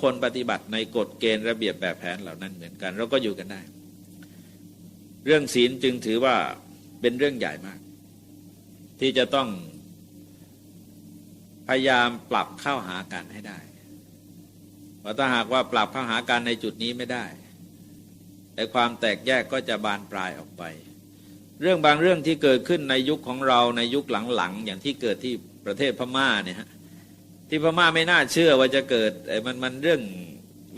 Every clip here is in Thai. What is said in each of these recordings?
คนปฏิบัติในกฎเกณฑ์ระเบียบแบบแผนเหล่านั้นเหมือนกัน เราก็อยู่กันได้ เรื่องศีลจึงถือว่าเป็นเรื่องใหญ่มาก ที่จะต้องพยายามปรับเข้าหากันให้ได้เพราะถ้าหากว่าปรับเข้าหากันในจุดนี้ไม่ได้แต่ความแตกแยกก็จะบานปลายออกไป เรื่องบางเรื่องที่เกิดขึ้นในยุคของเราในยุคหลังๆอย่างที่เกิดที่ประเทศพม่าเนี่ยฮะ ที่พม่าไม่น่าเชื่อว่าจะเกิดมันมันเรื่อง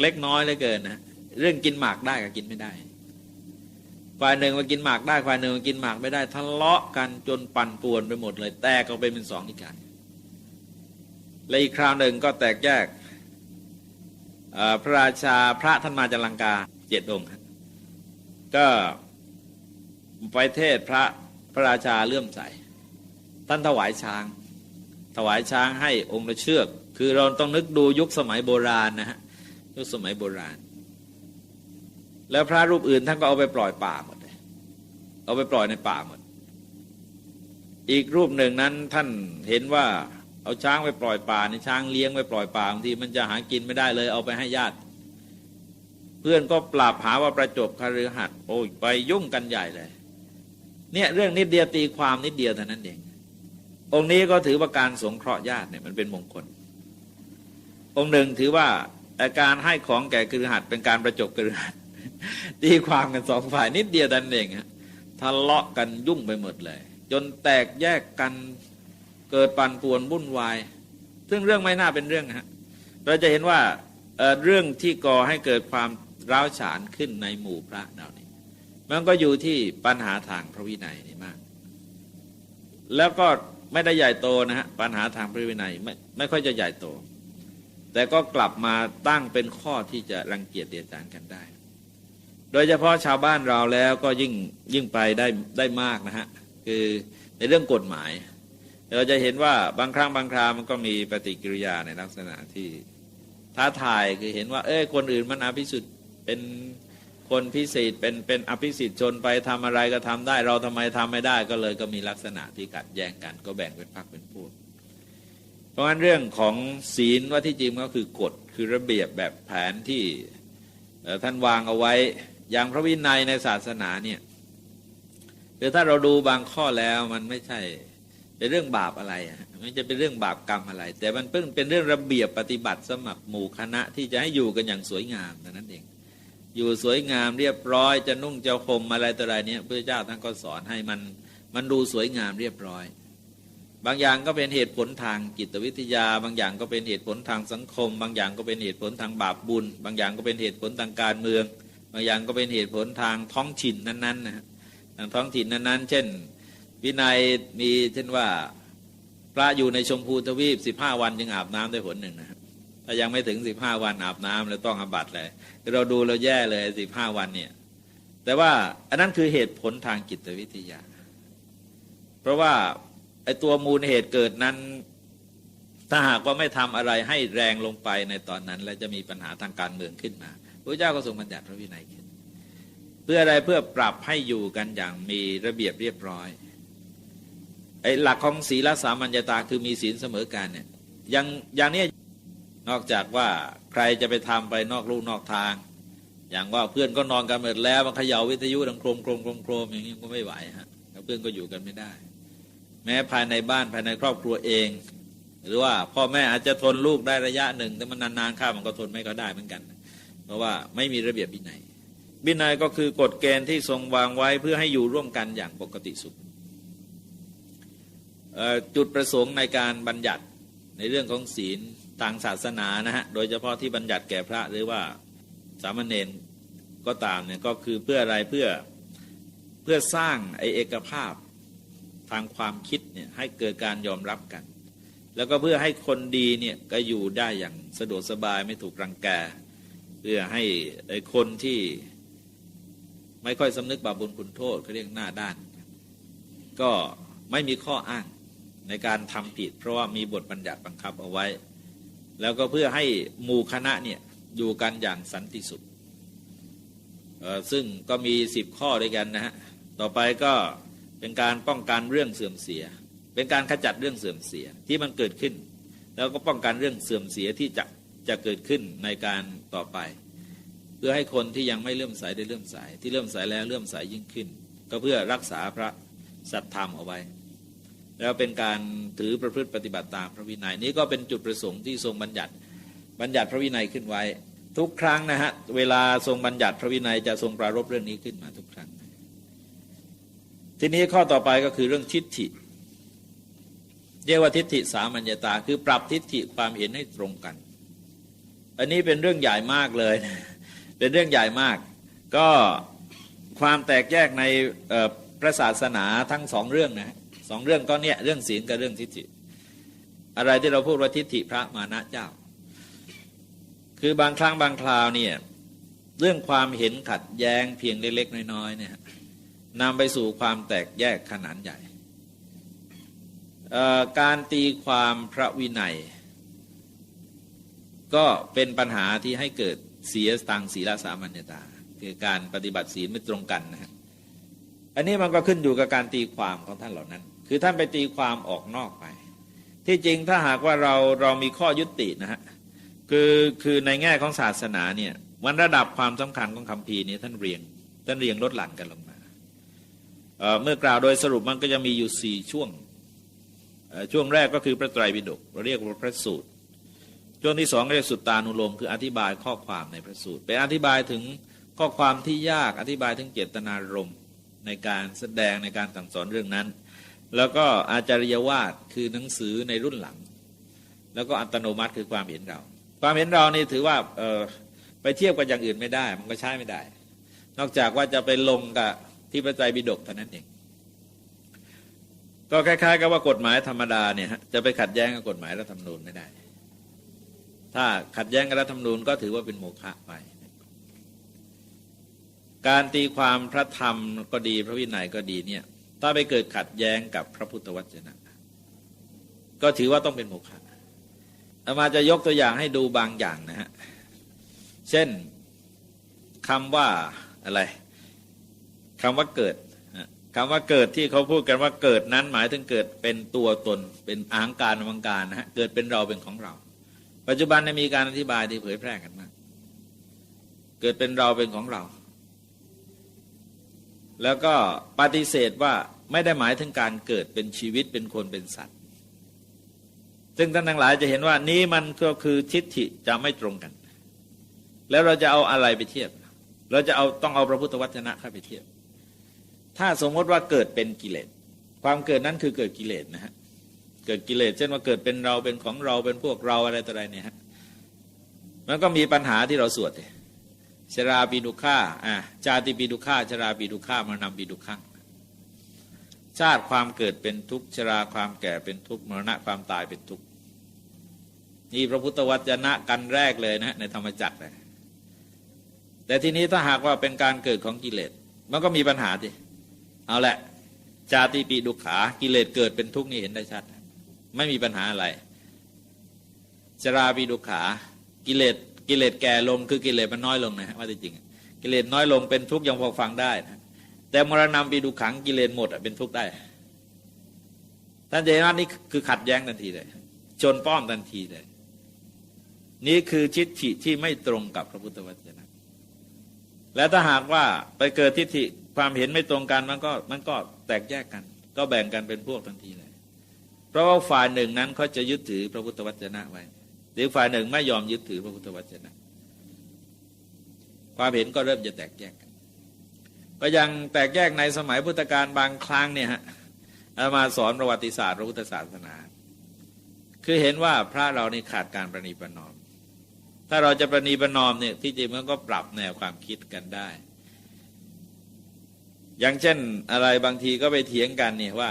เล็กน้อยเลยเกินนะเรื่องกินหมากได้กับกินไม่ได้ฝ่ายหนึ่งมากินหมากได้ฝ่ายหนึ่งมากินหมากไม่ได้ทะเลาะกันจนปั่นป่วนไปหมดเลย แตกออกไปเป็นสองนิกายและอีกคราวหนึ่งก็แตกแยกพระราชาพระท่านมาจากลังกาเจ็ดองค์ก็ไปเทศพระพระราชาเลื่อมใส ท่านถวายช้าง ถวายช้างให้องค์ละเชือก คือเราต้องนึกดูยุคสมัยโบราณนะฮะยุคสมัยโบราณ แล้วพระรูปอื่นท่านก็เอาไปปล่อยป่าหมดเลยเอาไปปล่อยในป่าหมด อีกรูปหนึ่งนั้นท่านเห็นว่าเอาช้างไปปล่อยป่าในช้างเลี้ยงไปปล่อยป่าบางทีมันจะหากินไม่ได้เลย เอาไปให้ญาติ เพื่อนก็ปราบหาว่าประจบคฤหัสถ์โอ้ยไปยุ่งกันใหญ่เลย เนี่ยเรื่องนิดเดียวตีความนิดเดียวเท่านั้นเอง องค์นี้ก็ถือว่าการสงเคราะห์ญาติเนี่ยมันเป็นมงคล องค์หนึ่งถือว่าอาการให้ของแก่คฤหัสเป็นการประจบคฤหัสตีความกันสองฝ่ายนิดเดียวเท่านั้นเองฮะทะเลาะกันยุ่งไปหมดเลย จนแตกแยกกันเกิดปั่นป่วนวุ่นวาย ซึ่งเรื่องไม่น่าเป็นเรื่องฮะเราจะเห็นว่าเรื่องที่ก่อให้เกิดความร้าวฉานขึ้นในหมู่พระเรานี่มันก็อยู่ที่ปัญหาทางพระวินัยนี่มาก แล้วก็ ไม่ได้ใหญ่โตนะฮะปัญหาทางพระวินัยไม่ไม่ค่อยจะใหญ่โต แต่ก็กลับมาตั้งเป็นข้อที่จะรังเกียจเดียดจานกันได้ โดยเฉพาะชาวบ้านเราแล้วก็ยิ่งยิ่งไปได้ได้มากนะฮะคือในเรื่องกฎหมาย เราจะเห็นว่าบางครั้งบางครามันก็มีปฏิกิริยาในลักษณะที่ท้าทายคือเห็นว่า เอ้ยคนอื่นมันอภิสุทธิเป็น คนพิเศษเป็นเป็นอภิสิทธิ์ชนไปทำอะไรก็ทำได้ เราทำไมทำไม่ได้ก็เลยก็มีลักษณะที่กัดแย้งกัน ก็แบ่งเป็นพรรคเป็นพวกเพราะฉะนั้นเรื่องของศีลว่าที่จริงก็คือกฎคือระเบียบแบบแผนที่ท่านวางเอาไว้อย่างพระวินัยในศาสนาเนี่ยคือถ้าเราดูบางข้อแล้วมันไม่ใช่เป็นเรื่องบาปอะไรมันจะเป็นเรื่องบาปกรรมอะไร แต่มันเพิ่งเป็นเรื่องระเบียบปฏิบัติสมัครหมู่คณะที่จะให้อยู่กันอย่างสวยงามนั้นเอง อยู่สวยงามเรียบร้อย จะนุ่งจะห่มอะไรต่ออะไรเนี้ยพระเจ้าท่านก็สอนให้มันมันดูสวยงามเรียบร้อย บางอย่างก็เป็นเหตุผลทางจิตวิทยา บางอย่างก็เป็นเหตุผลทางสังคม บางอย่างก็เป็นเหตุผลทางบาปบุญ บางอย่างก็เป็นเหตุผลทางการเมือง บางอย่างก็เป็นเหตุผลทางท้องถิ่นนั้นๆนะทางท้องถิ่นนั้นๆ เช่น วินัยมีเช่นว่าพระอยู่ในชมพูทวีปสิบห้าวันจึงอาบน้ำได้ผลหนึ่งนะ ถ้ายังไม่ถึงสิบห้าวันอาบน้ำแล้วต้องอาบัตเลยเราดูเราแย่เลยสิบห้าวันเนี่ย แต่ว่าอันนั้นคือเหตุผลทางจิตวิทยา เพราะว่าไอ้ตัวมูลเหตุเกิดนั้น ถ้าหากว่าไม่ทำอะไรให้แรงลงไปในตอนนั้น แล้วจะมีปัญหาทางการเมืองขึ้นมาพระเจ้าก็ทรงบัญญัติพระวินัยขึ้น เพื่ออะไรเพื่อปรับให้อยู่กันอย่างมีระเบียบเรียบร้อยไอ้หลักของศีลสามัญญาตาคือมีศีลเสมอกันเนี่ยอย่างอย่างนี้ นอกจากว่าใครจะไปทำไปนอกลู่นอกทาง อย่างว่าเพื่อนก็นอนกันหมดแล้วมันเขย่าวิทยุดังโครมโครมโครมโครมอย่างนี้ก็ไม่ไหวฮะเพื่อนก็อยู่กันไม่ได้ แม้ภายในบ้านภายในครอบครัวเอง หรือว่าพ่อแม่อาจจะทนลูกได้ระยะหนึ่ง แต่มันนานๆข้ามันก็ทนไม่ก็ได้เหมือนกัน เพราะว่าไม่มีระเบียบวินัยวินัยก็คือกฎเกณฑ์ที่ทรงวางไว้เพื่อให้อยู่ร่วมกันอย่างปกติสุขจุดประสงค์ในการบัญญัติในเรื่องของศีล ทางศาสนานะฮะ โดยเฉพาะที่บัญญัติแก่พระหรือว่าสามเณรก็ตามเนี่ยก็คือเพื่ออะไรเพื่อเพื่อสร้างไอเอกภาพทางความคิดเนี่ยให้เกิดการยอมรับกัน แล้วก็เพื่อให้คนดีเนี่ยก็อยู่ได้อย่างสะดวกสบายไม่ถูกรังแก เพื่อให้ไอคนที่ไม่ค่อยสำนึกบาปบุญคุณโทษเขาเรียกหน้าด้าน ก็ไม่มีข้ออ้างในการทำผิด เพราะว่ามีบทบัญญัติบังคับเอาไว้ แล้วก็เพื่อให้หมู่คณะเนี่ยอยู่กันอย่างสันติสุขซึ่งก็มีสิบข้อด้วยกันนะฮะต่อไปก็เป็นการป้องกันเรื่องเสื่อมเสีย เป็นการขจัดเรื่องเสื่อมเสียที่มันเกิดขึ้น แล้วก็ป้องกันเรื่องเสื่อมเสียที่จะจะเกิดขึ้นในการต่อไป เพื่อให้คนที่ยังไม่เลื่อมใสได้เลื่อมใสที่เลื่อมใสแล้วเลื่อมใสยิ่งขึ้น ก็เพื่อรักษาพระสัตธรรมเอาไว้ แล้วเป็นการถือประพฤติปฏิบัติตามพระวินัยนี้ก็เป็นจุดประสงค์ที่ทรงบัญญัติบัญญัติพระวินัยขึ้นไว้ ทุกครั้งนะฮะเวลาทรงบัญญัติพระวินัยจะทรงปรารบเรื่องนี้ขึ้นมาทุกครั้ง ทีนี้ข้อต่อไปก็คือเรื่องทิฏฐิเรียกว่าทิฏฐิสามัญญาตา คือปรับทิฏฐิความเห็นให้ตรงกัน อันนี้เป็นเรื่องใหญ่มากเลย เป็นเรื่องใหญ่มาก ก็ความแตกแยกในพระศาสนาทั้งสองเรื่องนะ สองเรื่องก็เนี่ยเรื่องศีลกับเรื่องทิฏฐิ อะไรที่เราพูดว่าทิฏฐิพระมานะเจ้า คือบางครั้งบางคราวเนี่ยเรื่องความเห็นขัดแย้งเพียงเล็กๆน้อยๆเนี่ยนำไปสู่ความแตกแยกขนาดใหญ่ การตีความพระวินัย ก็เป็นปัญหาที่ให้เกิดเสียตังศีลสามัญญาตา คือการปฏิบัติศีลไม่ตรงกันนะฮะอันนี้มันก็ขึ้นอยู่กับการตีความของท่านเหล่านั้น คือท่านไปตีความออกนอกไป ที่จริงถ้าหากว่าเราเรามีข้อยุตินะฮะคือคือในแง่ของศาสนาเนี่ยวันระดับความสำคัญของคำพีนี้ท่านเรียงท่านเรียงลดหลั่นกันลงมาเเมื่อกล่าวโดยสรุปมันก็จะมีอยู่สี่ช่วงช่วงแรกก็คือพระไตรปิฎกเราเรียกว่าพระสูตร ช่วงที่สองเรียกสุตตานุโลมคืออธิบายข้อความในพระสูตรเป็นอธิบายถึงข้อความที่ยากอธิบายถึงเจตนารมณ์ในการแสดงในการสั่งสอนเรื่องนั้น แล้วก็อาจาริยวาทคือหนังสือในรุ่นหลัง แล้วก็อัตโนมัติคือความเห็นเรา ความเห็นเรานี่ถือว่าไปเทียบกับอย่างอื่นไม่ได้ มันก็ใช้ไม่ได้ นอกจากว่าจะไปลงกับที่พระไตรปิฎกเท่านั้นเองก็คล้ายๆ กับว่ากฎหมายธรรมดาเนี่ยจะไปขัดแย้งกับกฎหมายรัฐธรรมนูญไม่ได้ ถ้าขัดแย้งกับรัฐธรรมนูญก็ถือว่าเป็นโมฆะไป การตีความพระธรรมก็ดีพระวินัยก็ดีเนี่ย ถ้าไปเกิดขัดแย้งกับพระพุทธวจนะ ก็ถือว่าต้องเป็นโมฆะอามาจะยกตัวอย่างให้ดูบางอย่างนะฮะ เช่นคำว่าอะไรคำว่าเกิดคำว่าเกิดที่เขาพูดกันว่าเกิดนั้นหมายถึงเกิดเป็นตัวตน เป็นอางการวังการนะฮะเกิดเป็นเราเป็นของเรา ปัจจุบันมีการอธิบายที่เผยแพร่กันมากเกิดเป็นเราเป็นของเรา แล้วก็ปฏิเสธว่า ไม่ได้หมายถึงการเกิดเป็นชีวิตเป็นคนเป็นสัตว์ ซึ่งท่านทั้งหลายจะเห็นว่านี้มันก็คือทิฏฐิจะไม่ตรงกัน แล้วเราจะเอาอะไรไปเทียบ เราจะเอาต้องเอาพระพุทธวจนะเข้าไปเทียบ ถ้าสมมติว่าเกิดเป็นกิเลส ความเกิดนั้นคือเกิดกิเลสนะฮะ เกิดกิเลสเช่นว่าเกิดเป็นเราเป็นของเราเป็นพวกเราอะไรต่ออะไรเนี่ยฮะ มันก็มีปัญหาที่เราสวดเลยชราปีดุข่าอ่าจาติปีดุข่าชราปีดุข่ามานำปีดุขัง ชาติความเกิดเป็นทุกข์ชราความแก่เป็นทุกข์มรณะความตายเป็นทุกข์นี่พระพุทธวจนะกันแรกเลยนะในธรรมจักรเลยแต่ทีนี้ถ้าหากว่าเป็นการเกิดของกิเลสมันก็มีปัญหาที่เอาแหละ จาติปีดุขากิเลสเกิดเป็นทุกข์นี่เห็นได้ชัด ไม่มีปัญหาอะไรชราปีดุขากิเลสกิเลสแก่ลงคือกิเลสมันน้อยลงนะว่าจริงกิเลสน้อยลงเป็นทุกข์ยังพอฟังได้นะ แต่มรณะปีดุขังกิเลสหมดเป็นทุกข์ได้ท่านเจนานี่คือขัดแย้งทันทีเลยจนป้อมทันทีเลย นี่คือทิฏฐิที่ไม่ตรงกับพระพุทธวจนะ และถ้าหากว่าไปเกิดทิฏฐิความเห็นไม่ตรงกันมันก็มันก็แตกแยกกัน ก็แบ่งกันเป็นพวกทันทีเลย เพราะว่าฝ่ายหนึ่งนั้นเขาจะยึดถือพระพุทธวจนะไว้หรือฝ่ายหนึ่งไม่ยอมยึดถือพระพุทธวจนะ ความเห็นก็เริ่มจะแตกแยกกัน ก็ยังแตกแยกในสมัยพุทธกาลบางครั้งเนี่ยฮะมาสอนประวัติศาสตร์พระพุทธศาสนา คือเห็นว่าพระเรานี่ขาดการประนีประนอม ถ้าเราจะประนีประนอมเนี่ยที่จริงมันก็ปรับแนวความคิดกันได้ อย่างเช่นอะไรบางทีก็ไปเถียงกันเนี่ยว่า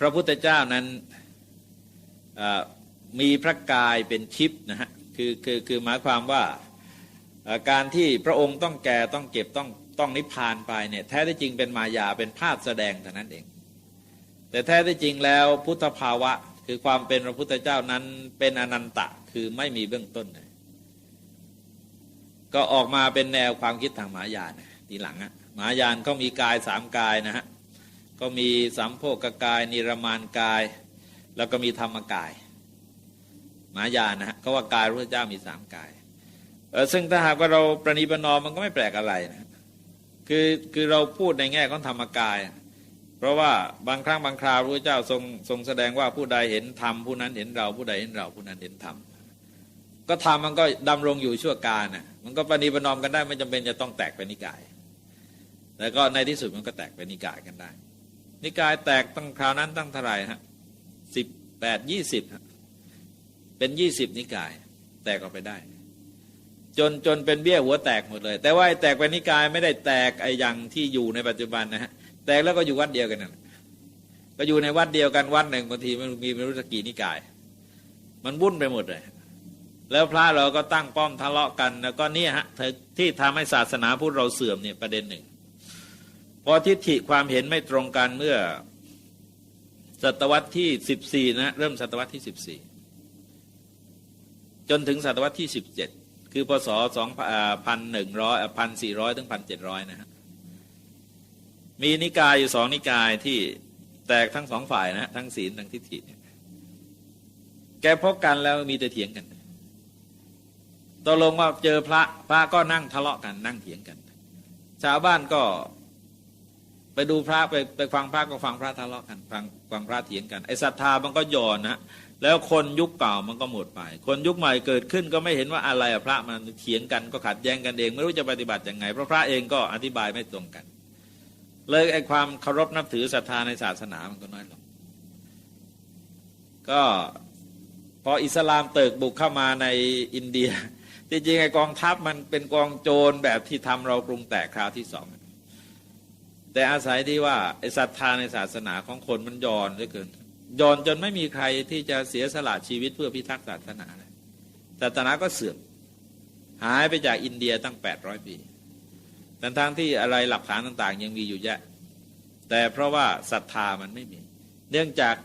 พระพุทธเจ้านั้นมีพระกายเป็นชิปนะฮะคือคือคือหมายความว่า การที่พระองค์ต้องแก่ต้องเก็บต้องต้องนิพพานไปเนี่ยแท้ที่จริงเป็นมายาเป็นภาพแสดงเท่านั้นเอง แต่แท้ที่จริงแล้วพุทธภาวะคือความเป็นพระพุทธเจ้านั้นเป็นอนันตะคือไม่มีเบื้องต้นเลยก็ออกมาเป็นแนวความคิดทางมายานะทีหลังอะมายานก็มีกายสามกายนะฮะก็มีสัมโพกกาย นิรมานกาย แล้วก็มีธรรมกาย มายานนะฮะเขาว่ากายพระเจ้ามีสามกาย ซึ่งถ้าหากว่าเราประนีประนอมมันก็ไม่แปลกอะไรนะคือคือเราพูดในแง่ของธรรมกาย เพราะว่าบางครั้งบางคราวพระเจ้าทรงทรงแสดงว่าผู้ใดเห็นธรรมผู้นั้นเห็นเราผู้ใดเห็นเราผู้นั้นเห็นธรรมก็ธรรมมันก็ดำรงอยู่ชั่วการน่ะมันก็ประนีประนอมกันได้ไม่จำเป็นจะต้องแตกเป็นนิกายแล้วก็ในที่สุดมันก็แตกเป็นนิกายกันได้ นิกายแตกตั้งคราวนั้นตั้งเท่าไหร่ฮะสิบแปดยี่สิบเป็นยี่สิบนิกาย แตกออกไปได้ จนจนเป็นเบี้ยหัวแตกหมดเลย แต่ว่าไอ้แตกเป็นนิกายไม่ได้แตกไอ้อย่างที่อยู่ในปัจจุบันนะฮะแตกแล้วก็อยู่วัดเดียวกันนั่นแหละก็อยู่ในวัดเดียวกันวัดหนึ่งบางทีมันมีไม่รู้สักกี่นิกาย มันวุ่นไปหมดเลยแล้วพระเราก็ตั้งป้อมทะเลาะกัน แล้วก็เนี่ยฮะที่ทำให้ศาสนาพุทธเราเสื่อมเนี่ยประเด็นหนึ่ง พอทิฏฐิความเห็นไม่ตรงกันเมื่อศตวรรษที่สิบสี่นะเริ่มศตวรรษที่สิบสี่จนถึงศตวรรษที่สิบเจ็ด คือพศสองพันหนึ่งร้อยพันสี่ร้อยถึงพันเจ็ดร้อยนะฮะมีนิกายอยู่สองนิกายที่แตกทั้งสองฝ่ายนะทั้งศีลทั้งทิฏฐิเนี่ยแกพบกันแล้วมีแต่เถียงกันตกลงว่าเจอพระพระก็นั่งทะเลาะกันนั่งเถียงกัน ชาวบ้านก็ไปดูพระไปไปฟังพระก็ฟังพระทะเลาะกันฟังฟังพระเถียงกันไอ้ศรัทธามันก็ย่อนนะ แล้วคนยุคเก่ามันก็หมดไป คนยุคใหม่เกิดขึ้นก็ไม่เห็นว่าอะไรพระมันเถียงกันก็ขัดแย้งกันเอง ไม่รู้จะปฏิบัติยังไงเพราะพระเองก็อธิบายไม่ตรงกัน เลยไอ้ความเคารพนับถือศรัทธาในศาสนามันก็น้อยลงก็พออิสลามเติกบุกเข้ามาในอินเดียจริงๆไอ้กองทัพมันเป็นกองโจรแบบที่ทำเรากรุงแตกคราวที่สองแต่อาศัยที่ว่าไอ้ศรัทธาในศาสนาของคนมันย่อนเหลือเกิน ย่อนจนไม่มีใครที่จะเสียสละชีวิตเพื่อพิทักษ์ศาสนาเลยศาสนาก็เสื่อมหายไปจากอินเดียตั้งแปดร้อยปีแต่ทั้งที่อะไรหลักฐานต่างๆ ยังมีอยู่เยอะ แต่เพราะว่าศรัทธามันไม่มี เนื่องจาก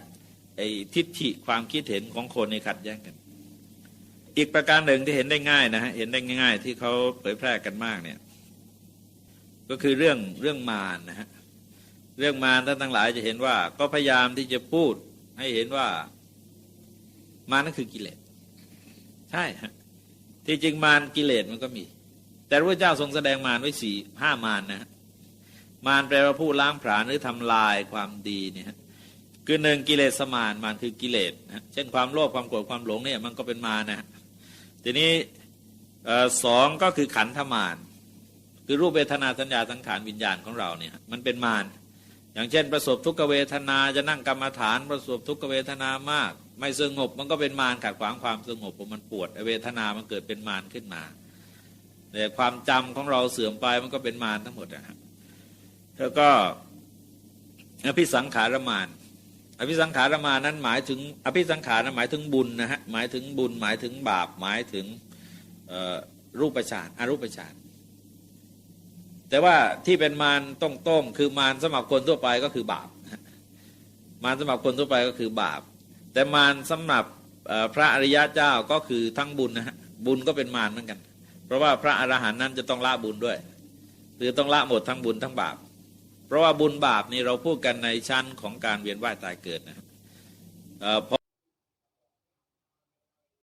ไอ้ทิฏฐิความคิดเห็นของคนในขัดแย้งกัน อีกประการหนึ่งที่เห็นได้ง่ายนะฮะ เห็นได้ง่าย ๆ ที่เขาเผยแพร่กันมากเนี่ย ก็คือเรื่องเรื่องมารนะฮะ เรื่องมารท่านทั้งหลายจะเห็นว่าก็พยายามที่จะพูด ให้เห็นว่ามานั่นคือกิเลสใช่ที่จริงมารกิเลสมันก็มี แต่พระเจ้าทรงแสดงมารไว้สี่ห้ามารนะมารแปลว่าผู้ล้างผลาญหรือทำลายความดีเนี่ยคือหนึ่งกิเลสมารมารคือกิเลสนะเช่นความโลภความโกรธความหลงเนี่ยมันก็เป็นมารนะทีนี้สองก็คือขันธมารคือรูปเวทนาสัญญาสังขารวิญญาณของเราเนี่ยมันเป็นมาร อย่างเช่นประสบทุกขเวทนาจะนั่งกรรมฐาน ประสบทุกขเวทนามาก ไม่สงบมันก็เป็นมารขัดขวางความสงบมันปวดเวทนามันเกิดเป็นมารขึ้นมาแต่ความจำของเราเสื่อมไปมันก็เป็นมารทั้งหมดนะฮะแล้วก็อภิสังขารมารอภิสังขารมานั้นหมายถึงอภิสังขารนั้นหมายถึงบุญนะฮะหมายถึงบุญหมายถึงบาปหมายถึงรูปฌานอรูปฌาน แต่ว่าที่เป็นมารต้องต้งคือมารสำหรับคนทั่วไปก็คือบาปมารสำหรับคนทั่วไปก็คือบาป แต่มารสำหรับพระอริยะเจ้าก็คือทั้งบุญนะฮะบุญก็เป็นมารเหมือนกัน เพราะว่าพระอรหันต์นั้นจะต้องละบุญด้วยหรือต้องละหมดทั้งบุญทั้งบาป เพราะว่าบุญบาปนี่เราพูดกันในชั้นของการเวียนว่ายตายเกิดนะครับ